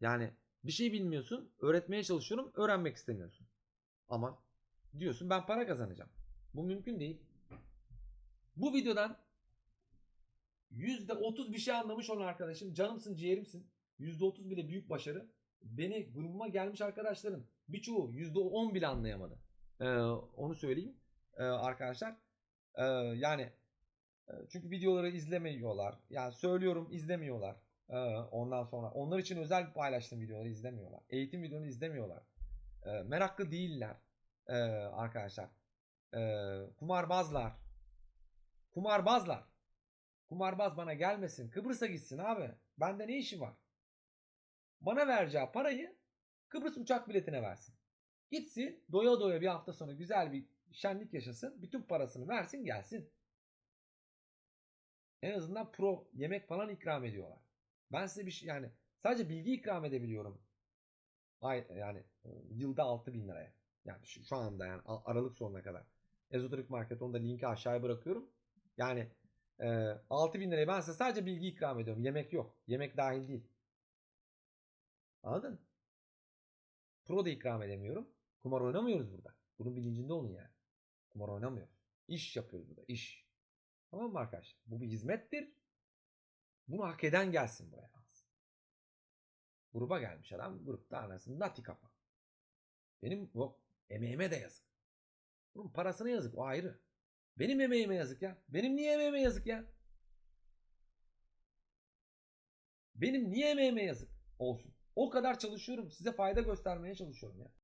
Yani bir şey bilmiyorsun, öğretmeye çalışıyorum, öğrenmek istemiyorsun. Ama diyorsun ben para kazanacağım. Bu mümkün değil. Bu videodan %30 bir şey anlamış olan arkadaşım canımsın ciğerimsin. %30 bile büyük başarı. Beni grubuma gelmiş arkadaşların birçoğu %10 bile anlayamadı. Ee, onu söyleyeyim ee, arkadaşlar. Ee, yani e, çünkü videoları izlemiyorlar. Yani söylüyorum izlemiyorlar. Ee, ondan sonra onlar için özel paylaştığım videoları izlemiyorlar. Eğitim videonu izlemiyorlar. Ee, meraklı değiller ee, arkadaşlar. Kumarbazlar. Kumarbazlar. Kumarbaz bana gelmesin. Kıbrıs'a gitsin abi. Bende ne işi var? Bana vereceği parayı Kıbrıs uçak biletine versin. Gitsin doya doya bir hafta sonra güzel bir şenlik yaşasın. Bütün parasını versin gelsin. En azından pro yemek falan ikram ediyorlar. Ben size bir şey yani sadece bilgi ikram edebiliyorum. Ay, yani e, yılda 6000 liraya. Yani şu, şu anda yani Aralık sonuna kadar. Ezoterik Market onu da linki aşağıya bırakıyorum. Yani e, 6000 liraya ben size sadece bilgi ikram ediyorum. Yemek yok. Yemek dahil değil. Anladın? Pro da ikram edemiyorum. Kumar oynamıyoruz burada. Bunun bilincinde olun yani. Kumar oynamıyoruz. İş yapıyoruz burada. İş. Tamam mı arkadaşlar? Bu bir hizmettir. Bunu hak eden gelsin buraya. Gruba gelmiş adam. Grupta anasını nati kafa. Benim o emeğime de yazık. Bunun parasına yazık. O ayrı. Benim emeğime yazık ya. Benim niye emeğime yazık ya? Benim niye emeğime yazık olsun? O kadar çalışıyorum. Size fayda göstermeye çalışıyorum ya.